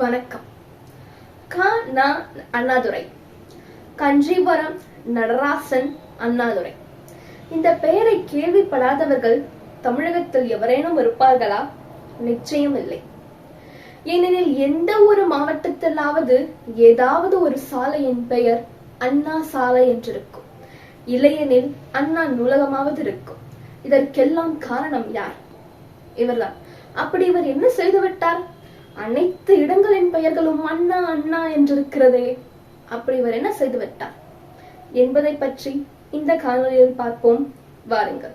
வணக்கம். க ந அண்ணாதுரை. கஞ்சிபுரம் நடராசன் அண்ணாதுரை. இந்த பெயரை கேள்விப்படாதவர்கள் தமிழகத்தில் எவரேனும் இருப்பார்களா? நிச்சயம் இல்லை. ஏனெனில் எந்த ஒரு மாவட்டத்திலாவது ஏதாவது ஒரு சாலையின் பெயர் அண்ணா சாலை என்றிருக்கும். இல்லையெனில் அண்ணா நூலகமாவது இருக்கும். இதற்கெல்லாம் காரணம் யார்? இவர்தான். அப்படி இவர் என்ன செய்துவிட்டார்? அனைத்து இடங்களின் பெயர்களும் அண்ணா அண்ணா என்றிருக்கிறதே. அப்படி இவர் என்ன செய்து விட்டார்? என்பதை பற்றி இந்த காணொலியில் பார்ப்போம். வாருங்கள்.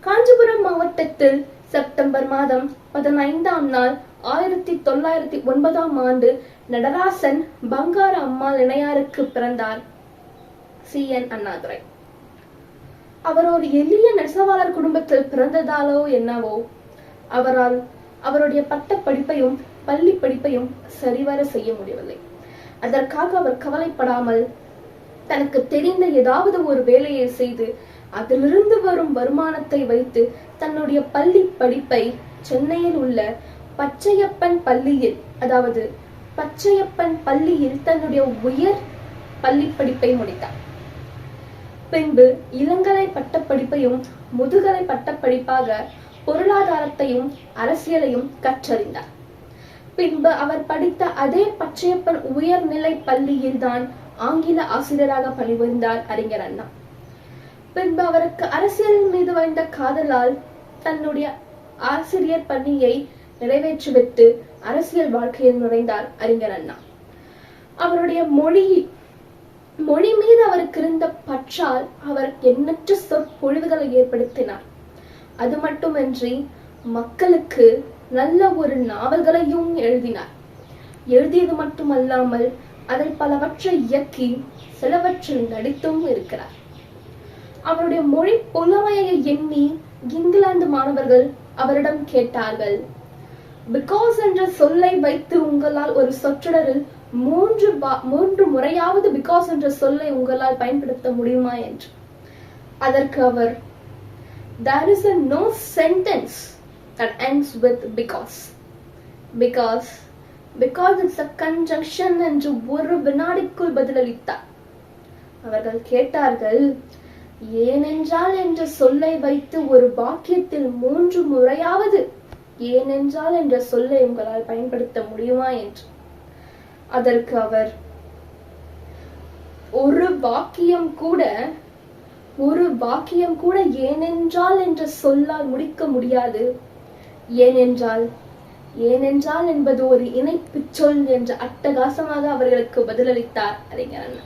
காஞ்சிபுரம் மாவட்டத்தில் செப்டம்பர் மாதம் பதினைந்தாம் நாள் ஆயிரத்தி தொள்ளாயிரத்தி ஒன்பதாம் ஆண்டு நடராசன் பங்கார அம்மாள் இணையாருக்கு பிறந்தார். சி. என். அண்ணாதுரை. அவர் ஒரு எளிய நெசவாளர் குடும்பத்தில் பிறந்ததாலோ என்னவோ அவரால் அவருடைய பட்ட படிப்பையும் பள்ளி படிப்பையும் சரிவர செய்ய முடியவில்லை. அதற்காக அவர் கவலைப்படாமல் தனக்கு தெரிந்த ஏதாவது ஒரு வேலையை செய்து அதிலிருந்து வரும் வருமானத்தை வைத்து தன்னுடைய பள்ளி படிப்பை சென்னையில் உள்ள பச்சையப்பன் பள்ளியில் அதாவது பச்சையப்பன் பள்ளியில் தன்னுடைய உயர் பள்ளி படிப்பை முடித்தார். பின்பு இளங்கலை பட்டப்படிப்பையும் முதுகலை பட்டப்படிப்பாக பொருளாதாரத்தையும் அரசியலையும் கற்றறிந்தார். பின்பு அவர் படித்த அதே பச்சையப்பன் உயர்நிலை பள்ளியில்தான் ஆங்கில ஆசிரியராக பணிபுரிந்தார் அறிஞர் அண்ணா. பின்பு அவருக்கு அரசியல் மீது வைந்த காதலால் தன்னுடைய ஆசிரியர் பணியை நிறைவேற்றிவிட்டு அரசியல் வாழ்க்கையில் நுழைந்தார் அறிஞர் அண்ணா. அவருடைய மொழி மொழி மீது அவருக்கு இருந்த பற்றால் அவர் எண்ணற்ற சொற்பொழிவுகளை ஏற்படுத்தினார். அது மட்டுமின்றி மக்களுக்கு நல்ல ஒரு நாவல்களையும் எழுதினார். எழுதியது மட்டுமல்லாமல் அதை பலவற்றை இயக்கி சிலவற்றில் நடித்தும் இருக்கிறார். அவருடைய மொழி புலமையை எண்ணி இங்கிலாந்து மாணவர்கள் அவரிடம் கேட்டார்கள் பிகாஸ் என்ற சொல்லை வைத்து உங்களால் ஒரு சொற்றொடரில் மூன்று மூன்று முறையாவது பிகாஸ் என்ற சொல்லை உங்களால் பயன்படுத்த முடியுமா? என்று. அதற்கு அவர் there is a no sentence that ends with because. Because because it's a conjunction என்று ஒரு வினாடிக்குள் பதிலளித்தார். அவர்கள் கேட்டார்கள் ஏனென்றால் என்ற சொல்லை வைத்து ஒரு வாக்கியத்தில் மூன்று முறையாவது ஏனென்றால் என்ற சொல்லை உங்களால் பயன்படுத்த முடியுமா என்று. அதற்கு அவர் ஒரு வாக்கியம் கூட ஒரு வாக்கியம் கூட ஏனென்றால் என்ற சொல்லால் முடிக்க முடியாது. ஏனென்றால் ஏனென்றால் என்பது ஒரு இணைப்பு சொல் என்ற அட்டகாசமாக அவர்களுக்கு பதிலளித்தார். அறிஞர் அண்ணா.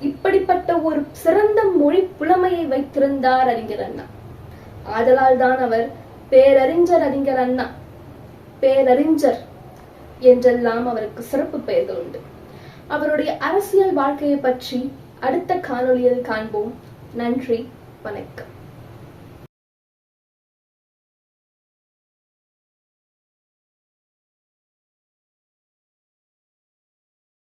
இப்படிப்பட்ட ஒரு சிறந்த மொழி புலமையை வைத்திருந்தார் அறிஞர் அண்ணா. ஆதலால் தான் அவர் பேரறிஞர் அறிஞர் அண்ணா. பேரறிஞர் என்றெல்லாம் அவருக்கு சிறப்பு பெயர்கள் உண்டு. அவருடைய அரசியல் வாழ்க்கையை பற்றி அடுத்த காணொளியில் காண்போம். நன்றி வணக்கம்.